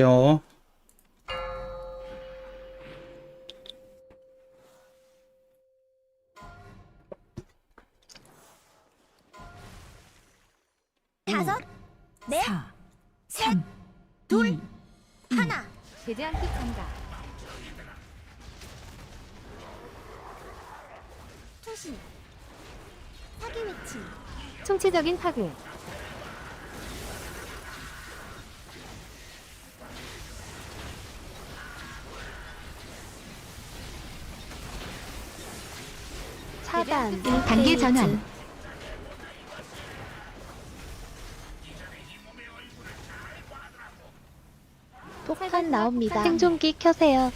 갈게요. 다섯, 넷, 4, 셋, 3, 둘, 2, 하나. 대대한 픽 간다. 투시. 사기 위치. 총체적인 파괴. 차단. 단계 전환. 폭탄 나옵니다. 생존기 켜세요.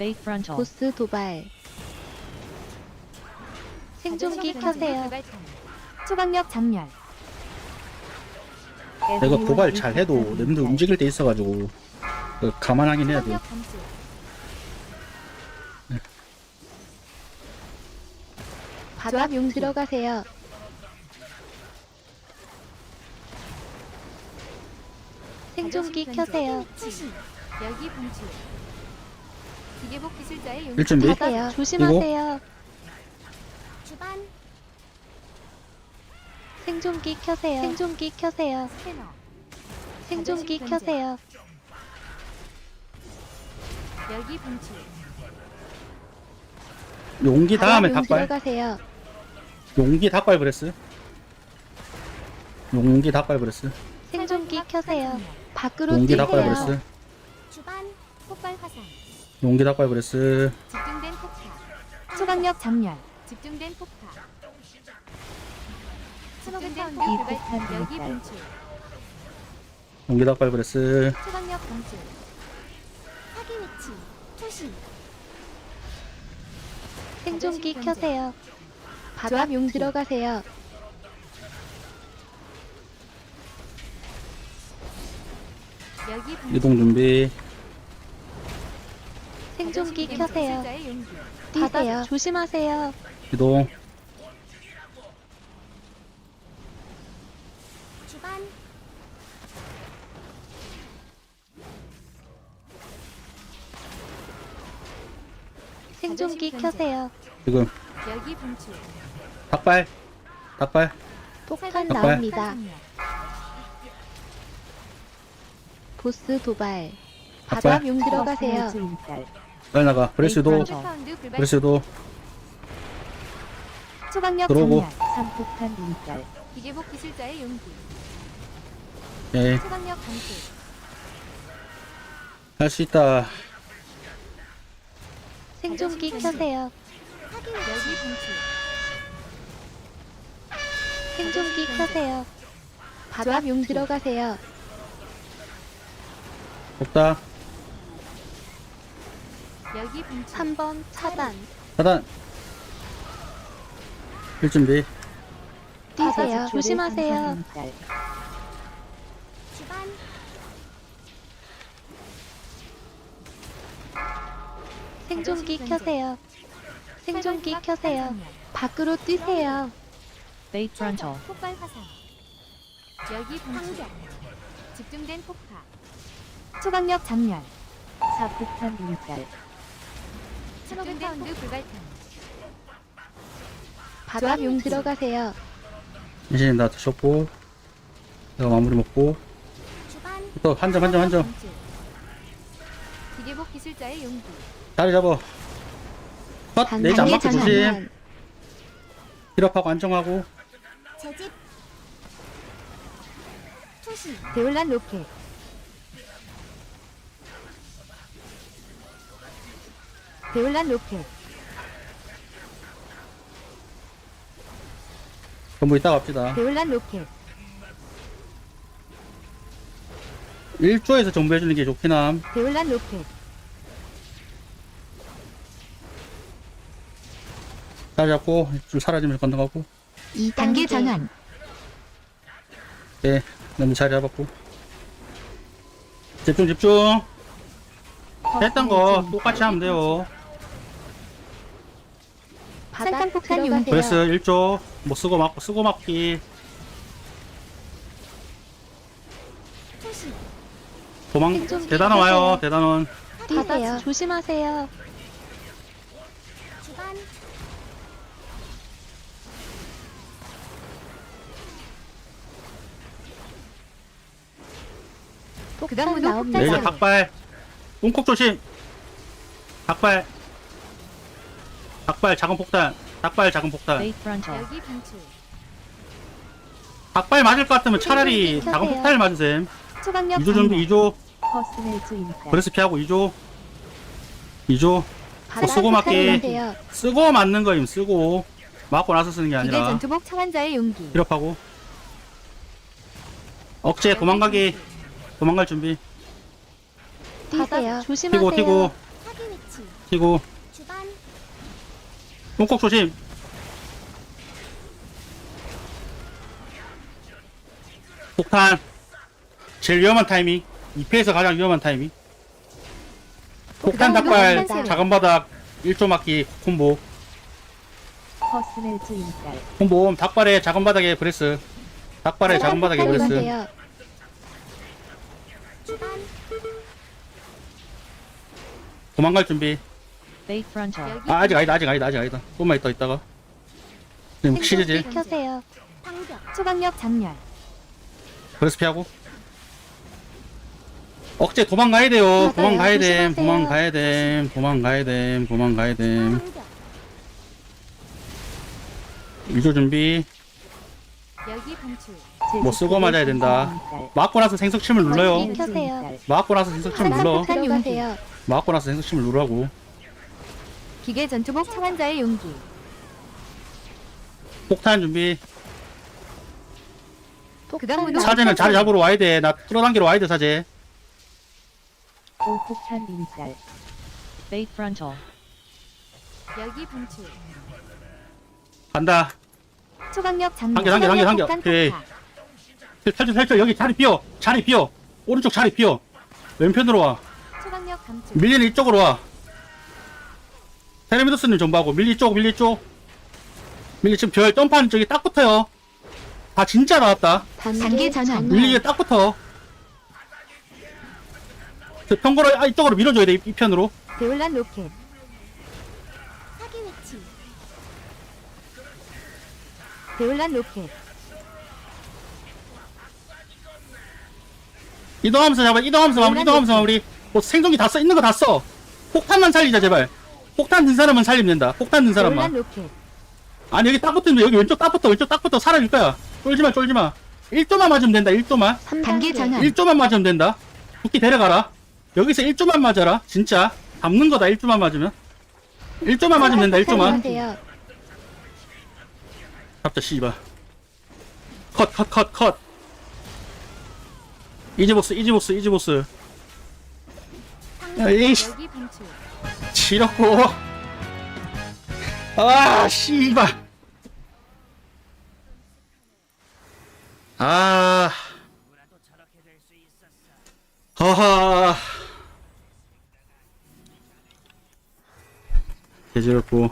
frontal. 보스 도발. 생존기 켜세요. 초강력 장렬. 내가 도발 잘 해도 램드 움직일 때 있어가지고 그 감안하긴 해야 돼. 감지. 바닥 용 들어가세요. 생존기 켜세요. 열기 분출. 기계복 기술자의 용. 1준비. 바닥 조심하세요. 주반. 생존기 켜세요. 생존기 켜세요. 스캐너. 생존기 자존심 켜세요. 열기 분출. 용기 다음에 바닥 용 닭발. 들어가세요. 용기 닭발 브레스. 용기 닭발 브레스. 생존기 켜세요. 밖으로 용기 닭발 뛰세요. 브레스. 주반 폭발 화산. 용기 닭발 브레스. 집중된 폭파. 초강력 장렬. 집중된 폭파. 집중된 분출. 용기 닭발 브레스. 초강력 감출. 사기 위치. 투시. 생존기 켜세요. 바닥 조합 용 용기. 들어가세요. 이동 준비. 생존기 켜세요. 뛰세요. 조심하세요. 이동. 주반. 생존기 켜세요. 지금 열기 분출. 닭발. 닭발. 폭탄 닭발. 나옵니다. 보스 도발. 닭발. 바닥 용 들어가세요. 빨리 나가. 브레스도. 브레스도. 초강력 들어오고. 장렬. 산폭탄 인달. 기계복 기술자의 용기. 예. 초강력 감출. 할수 있다. 생존기 켜세요. 열기 분출. 생존기 켜세요. 바닥 용 들어가세요. 열기 분출. 3번 차단. 차단. 1준비. 뛰세요. 조심하세요. 주반. 생존기 켜세요. 생존기 켜세요. 밖으로 뛰세요. Bait frontal. 폭발 화산. 열기 분출. 집중된 폭파. 초강력 장렬. 사폭탄 인달. 집중된 폭 불발탄. 바닥 용 들어가세요. 이제 나 드셨고. 내가 마무리 먹고. 주반. 또 한 점 한 점 한 점. 기계복 기술자의 용기. 자리 잡아. 컷. 내지 안 조심. 힐업하고 안정하고. 재집. 투시. 대올란 로켓. 대올란 로켓. 전부 이따 갑시다. 대올란 로켓. 1조에서 전부 해주는 게 좋긴 함. 대올란 로켓. 자리 잡고. 좀 사라지면서 건너가고. 2단계 전환. 예. 너무 자리 잡았고. 집중, 집중. 했던 거 똑같이 하면 돼요. 산탄폭탄 들어가세요. 브레스 1조. 뭐 쓰고 맞고, 쓰고 맞기. 도망 생존기 대단원 와요. 대단원 바다 조심하세요. 그 다음 무도 나옵니다. 레이저 폭탄. 닭발 웅콕 조심 닭발 닭발 작은 폭탄 닭발 작은 폭탄. 여기 분출 닭발 맞을 것 같으면 차라리 켜세요. 작은 폭탄을 맞으셈 초강력 2조 준비 2조 퍼스널즈 인살. 브레스 피하고 2조 2조 바다 쓰고 맞기. 폭탄인데요. 쓰고 맞는 거임 쓰고 맞고 나서 쓰는 게 기계 아니라 전투복 차관자의 용기. 기록하고 억제 도망가기 도망갈 준비. 튀고 조심하세요. 튀고 사기 위치. 튀고. 주반 웅콕 조심. 폭탄. 제일 위험한 타이밍. 2패에서 가장 위험한 타이밍. 폭탄 닭발. 작은 바닥 1조 맞기 콤보. 콤보. 닭발에 작은 바닥에 브레스. 닭발에 작은 바닥에 브레스 폭탄이세요. 주반 도망갈 준비. 여기 아 아직 아니다 아직 아니다 아직 아니다 조금만 있다 있다가 지금 시리즈 켜세요. 초강력 장렬. 브레스 피하고 억제 도망가야 돼요 맞아요. 도망가야 됨 조심하세요. 도망가야 됨 도망가야 됨 도망가야 됨 위조 준비 여기 뭐 쓰고 맞아야 된다. 맞고 나서 생석침을 눌러요 켜세요. 맞고 나서 생석침을 바다 눌러 들어가세요. 맞고 나서 생석침을 누르라고 기계 전투복 차관자의 용기. 폭탄 준비 그다음으로 사제는 자리 잡으러 와야 돼나 끌어당기러 와야 돼 사제 오 폭탄 인살. Bait frontal. 여기 분출 간다 초강력 장렬. 당겨, 당겨, 당겨, 당겨. 폭탄 오케이. 폭파. 탈출 탈출 여기 자리 비어 자리 비어 오른쪽 자리 비어 왼편으로 와 밀리는 이쪽으로 와. 테레미도스님 전부하고 밀리 쪽 밀리 쪽. 밀리 지금 별 점프하는 쪽이 딱 붙어요. 다 진짜 나왔다. 단계 전환. 밀리에 딱 붙어. 저 평고로 아 이쪽으로 밀어줘야 돼 이, 이 편으로. 데올란 로켓. 사기 위치. 데올란 로켓. 이동하면서 잡아 이동하면서 마무리 이동하면서 마무리 뭐 생존기 다 써 있는 거 다 써. 폭탄만 살리자 제발. 폭탄 든 사람은 살리면 된다. 폭탄 든 사람만. 로켓. 아니 여기 딱 붙으면 여기 왼쪽 딱 붙어 왼쪽 딱 붙어. 사라질 거야. 쫄지 마 쫄지 마. 1조만 맞으면 된다 1조만. 3단계. 전환. 1조만 맞으면 된다. 국기 데려가라. 여기서 1조만 맞아라. 진짜. 잡는 거다 1조만 맞으면. 1조만 맞으면 된다 1조만. 들어가세요. 잡자 씨발. 컷 컷 컷 컷. 이지보스 이지보스 이지보스. 방벽 에이씨. 여기 분출. 지렸고. 아 씨발. 아. 허하 개지렸고